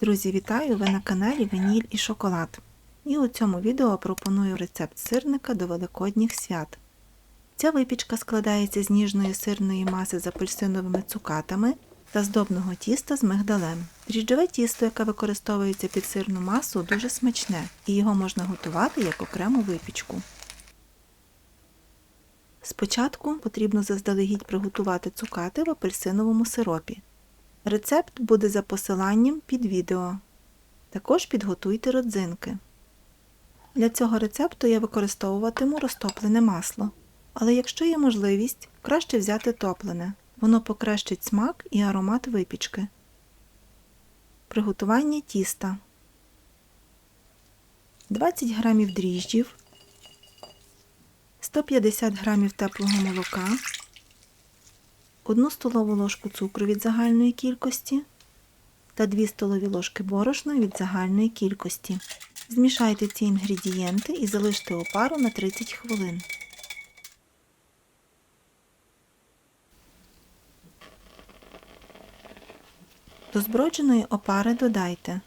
Друзі, вітаю! Ви на каналі Ваніль і Шоколад. І у цьому відео пропоную рецепт сирника до Великодніх свят. Ця випічка складається з ніжної сирної маси з апельсиновими цукатами та здобного тіста з мигдалем. Дріжджове тісто, яке використовується під сирну масу, дуже смачне, і його можна готувати як окрему випічку. Спочатку потрібно заздалегідь приготувати цукати в апельсиновому сиропі. Рецепт буде за посиланням під відео. Також підготуйте родзинки. Для цього рецепту я використовуватиму розтоплене масло. Але якщо є можливість, краще взяти топлене. Воно покращить смак і аромат випічки. Приготування тіста 20 г дріжджів, 150 г теплого молока, 1 столову ложку цукру від загальної кількості та 2 столові ложки борошна від загальної кількості. Змішайте ці інгредієнти і залиште опару на 30 хвилин. До збродженої опари додайте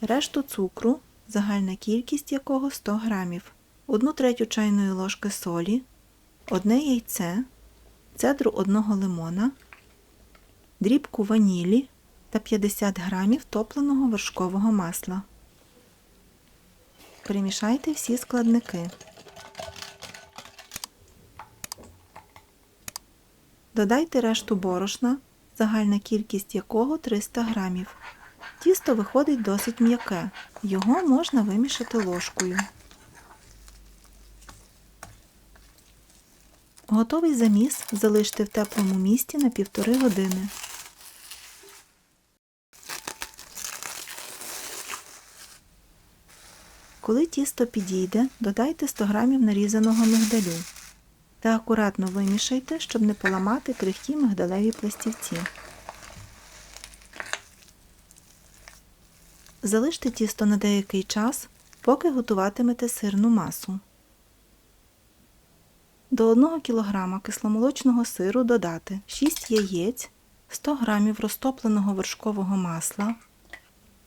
решту цукру, загальна кількість якого 100 г, 1 третю чайної ложки солі, одне яйце, цедру одного лимона, дрібку ванілі та 50 г топленого вершкового масла. Перемішайте всі складники. Додайте решту борошна, загальна кількість якого 300 г. Тісто виходить досить м'яке. Його можна вимішати ложкою. Готовий заміс залиште в теплому місці на півтори години. Коли тісто підійде, додайте 100 г нарізаного мигдалю та акуратно вимішайте, щоб не поламати крихкі мигдалеві пластівці. Залиште тісто на деякий час, поки готуватимете сирну масу. До 1 кг кисломолочного сиру додати 6 яєць, 100 г розтопленого вершкового масла,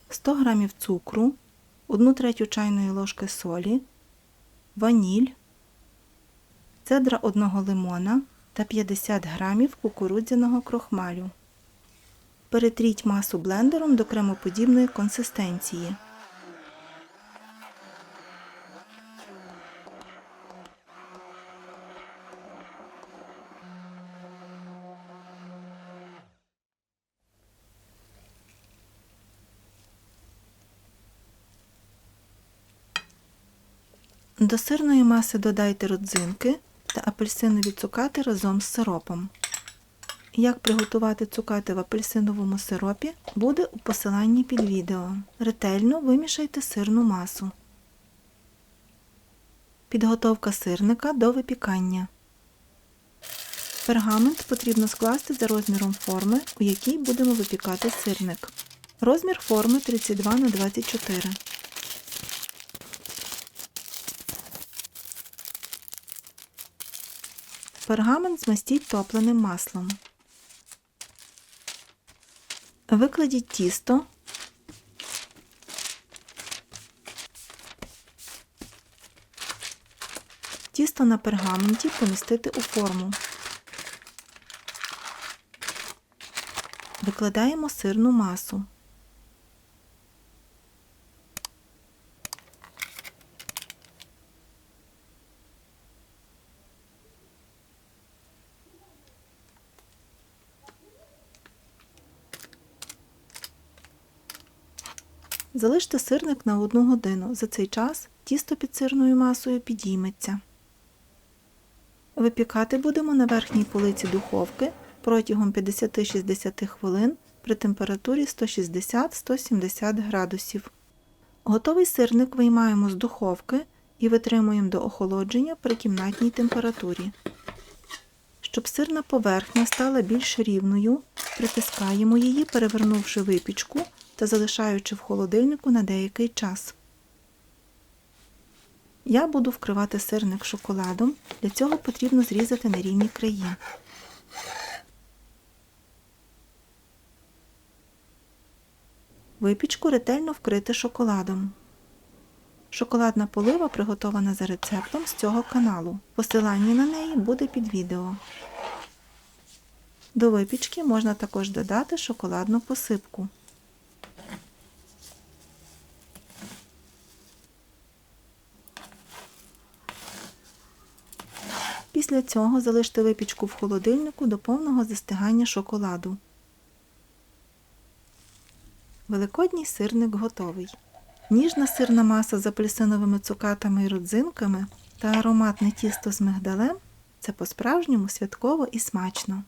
100 г цукру, 1 третю чайної ложки солі, ваніль, цедра одного лимона та 50 г кукурудзяного крохмалю. Перетріть масу блендером до кремоподібної консистенції. До сирної маси додайте родзинки та апельсинові цукати разом з сиропом. Як приготувати цукати в апельсиновому сиропі, буде у посиланні під відео. Ретельно вимішайте сирну масу. Підготовка сирника до випікання. Пергамент потрібно скласти за розміром форми, у якій будемо випікати сирник. Розмір форми 32 на 24 Пергамент змастіть топленим маслом. Викладіть тісто. Тісто на пергаменті помістити у форму. Викладаємо сирну масу. Залиште сирник на 1 годину. За цей час тісто під сирною масою підійметься. Випікати будемо на верхній полиці духовки протягом 50-60 хвилин при температурі 160-170 градусів. Готовий сирник виймаємо з духовки і витримуємо до охолодження при кімнатній температурі. Щоб сирна поверхня стала більш рівною, притискаємо її, перевернувши випічку та залишаючи в холодильнику на деякий час. Я буду вкривати сирник шоколадом, для цього потрібно зрізати на рівні краї. Випічку ретельно вкрити шоколадом. Шоколадна полива приготована за рецептом з цього каналу. Посилання на неї буде під відео. До випічки можна також додати шоколадну посипку. Після цього залиште випічку в холодильнику до повного застигання шоколаду. Великодній сирник готовий. Ніжна сирна маса з апельсиновими цукатами і родзинками та ароматне тісто з мигдалем це по-справжньому святково і смачно.